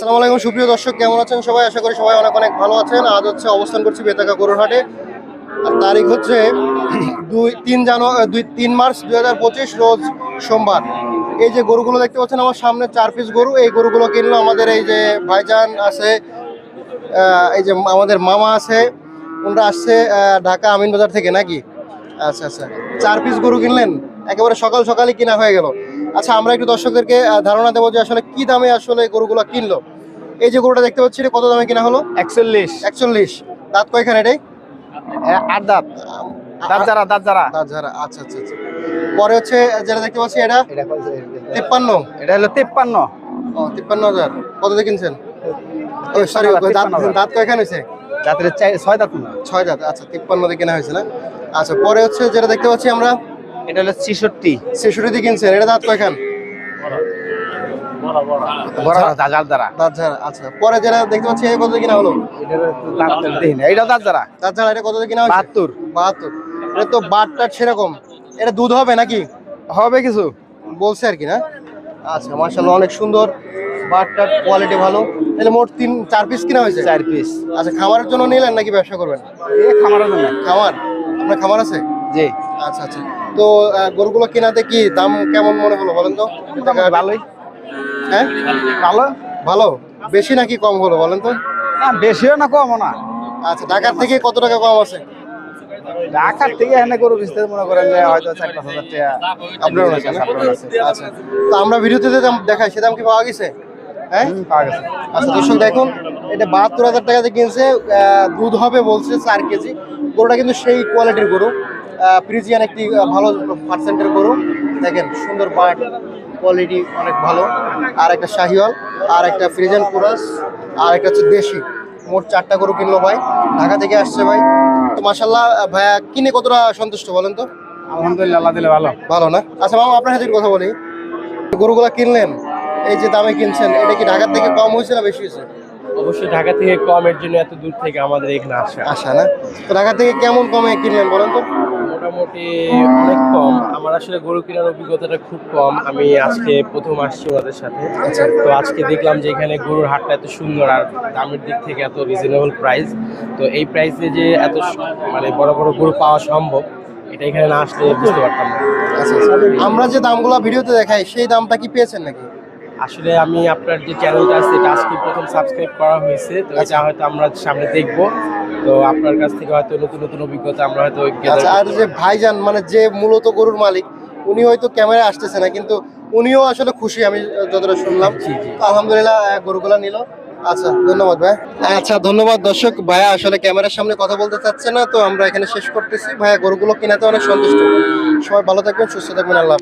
আসসালামু আলাইকুম, সুপ্রিয় দর্শক, কেমন আছেন সবাই? আশা করি সবাই অনেক অনেক ভালো আছেন। আজ হচ্ছে অবস্থান করছি বেতাকা গরুর হাটে আর তারিখ হচ্ছে দুই, তিন জানুয়ারি দুই, তিন মার্চ দুই হাজার পঁচিশ, রোজ সোমবার। এই যে গরুগুলো দেখতে পাচ্ছেন, আমার সামনে চার পিস গরু। এই গরুগুলো কিনলো আমাদের এই যে ভাইজান আছে এই যে আমাদের মামা আছে, ওনারা আসছে ঢাকা আমিন বাজার থেকে নাকি? আচ্ছা আচ্ছা। চার পিস গরু কিনলেন? একেবারে সকাল সকালই কিনা হয়ে গেল। আচ্ছা আমরা একটু দর্শকদেরকে ধারণা দেবো যে আসলে কি দামে আসলে গরুগুলো কিনলো। এই যে গরুটা দেখতে পাচ্ছি কত দামে কিনা হলো? একচল্লিশ। একচল্লিশ। দাঁত কয়খানে এটাই? আট দাঁত। দাঁত যারা দাঁত যারা দাঁত ঝাড়া আচ্ছা আচ্ছা আচ্ছা। পরে হচ্ছে যেটা দেখতে পাচ্ছি এটা? তিপ্পান্ন। এটা হলো তিপ্পান্ন। ও তিপ্পান্ন হাজার। কত দিয়ে কিনছেন? সরি দাঁত দাঁত কয়খানে হয়েছে? দাঁতের ছয় দাঁত। ছয় দাঁত আচ্ছা তিপ্পান্ন দিয়ে কেনা হয়েছে না? আচ্ছা পরে হচ্ছে যেটা দেখতে পাচ্ছি আমরা এটা হলো ছিষট্টি। ছেষট্টি দিয়ে কিনছেন? এটা দাঁত কয়খান? যারা আচ্ছা। পরে যেটা দেখতে পাচ্ছি কত কিনা হলো? এইটা দাঁত যারা দাঁত ঝাড়া এটা কত কিনা বাহাত্তর। বাহাত্তর। এটা তো বাটটা সেরকম। এটা দুধ হবে নাকি? হবে কিছু। বলছে আর কি না? আচ্ছা মার্শাল্লাহ অনেক সুন্দর। বাটটার কোয়ালিটি ভালো। তাহলে মোট তিন চার পিস কিনা হয়েছে? চার পিস আচ্ছা খামারের জন্য নিলেন নাকি ব্যবসা করবেন? এ খামারের জন্য। খামার আপনার খামার আছে? জি। আচ্ছা আচ্ছা। তো গরুগুলো কেনাতে কি দাম কেমন মনে হলো বলেন তো? ভালোই। হ্যাঁ? ভালো। ভালো? বেশি নাকি কম হলো বলেন তো? না বেশিও না কমও না। আচ্ছা ঢাকার থেকে কত টাকা কম আছে? ঢাকার থেকে এখানে গরু বিস্তার মনে করেন যে হয়তো চার পাঁচ হাজার টাকা আপনার কাছে না? আপনার কাছে। আচ্ছা। তো আমরা ভিডিওতে যে দাম দেখাই সে দাম কি পাওয়া গেছে? হ্যাঁ? পাওয়া গেছে। আচ্ছা দর্শক দেখুন এটা বাহাত্তর হাজার টাকাতে কিনছে আহ, দুধ হবে বলছে চার কেজি। গরুটা কিন্তু সেই কোয়ালিটির গরু। প্রিজিয়ান একটি ভালো পার্সেন্টের গরু। দেখেন সুন্দর বাট কোয়ালিটি অনেক ভালো। আর একটা শাহিওয়াল আর একটা ফ্রিজেন কুরাস আর একটা হচ্ছে দেশি। মোট চারটা গরু কিনলো ভাই। ঢাকা থেকে আসছে ভাই। তো মাসাল্লাহ ভাইয়া কিনে কতটা সন্তুষ্ট বলেন তো? আলহামদুলিল্লাহ আল্লাহ দিলে ভালো। ভালো না? আচ্ছা মামা আপনার সাথে কথা বলি। গরুগুলা কিনলেন এই যে দামে কিনছেন এটা কি ঢাকার থেকে কম হয়েছে না বেশি হয়েছে? অবশ্যই ঢাকা থেকে কমের জন্য এত দূর থেকে আমাদের এখানে আসা। আসা না? তো ঢাকা থেকে কেমন কমে কিনলেন বলেন তো? মোটামুটি অনেক কম। আমার আসলে গরু কেনার অভিজ্ঞতাটা খুব কম। আমি আজকে প্রথম আসছি ওনাদের সাথে। তো আজকে দেখলাম যে এখানে গরুর হাটটা এত সুন্দর আর দামের দিক থেকে এত রিজনেবল প্রাইস তো এই প্রাইসে যে এত মানে বড় বড় গরু পাওয়া সম্ভব এটা এখানে না আসলে বুঝতে পারতাম না। আচ্ছা আচ্ছা। আমরা যে দামগুলো ভিডিওতে দেখাই সেই দামটা কি পেয়েছেন নাকি? আসলে আমি আপনার যে চ্যানেলটা আছে এটা আজকে প্রথম সাবস্ক্রাইব করা হয়েছে তো এটা হয়তো আমরা সামনে দেখব। তো আপনার কাছ থেকে হয়তো নতুন নতুন অভিজ্ঞতা আমরা হয়তো আচ্ছা আর যে ভাইজান মানে যে মূলত গরুর মালিক উনি হয়তো ক্যামেরায় আসতেছে না কিন্তু উনিও আসলে খুশি আমি যতটা শুনলাম। আলহামদুলিল্লাহ গরুগুলা নিল। আচ্ছা ধন্যবাদ ভাই। আচ্ছা ধন্যবাদ দর্শক। ভাইয়া আসলে ক্যামেরার সামনে কথা বলতে চাচ্ছে না তো আমরা এখানে শেষ করতেছি। ভাইয়া গরুগুলো কিনাতে অনেক সন্তুষ্ট। সবাই ভালো থাকবেন সুস্থ থাকবেন আল্লাহ।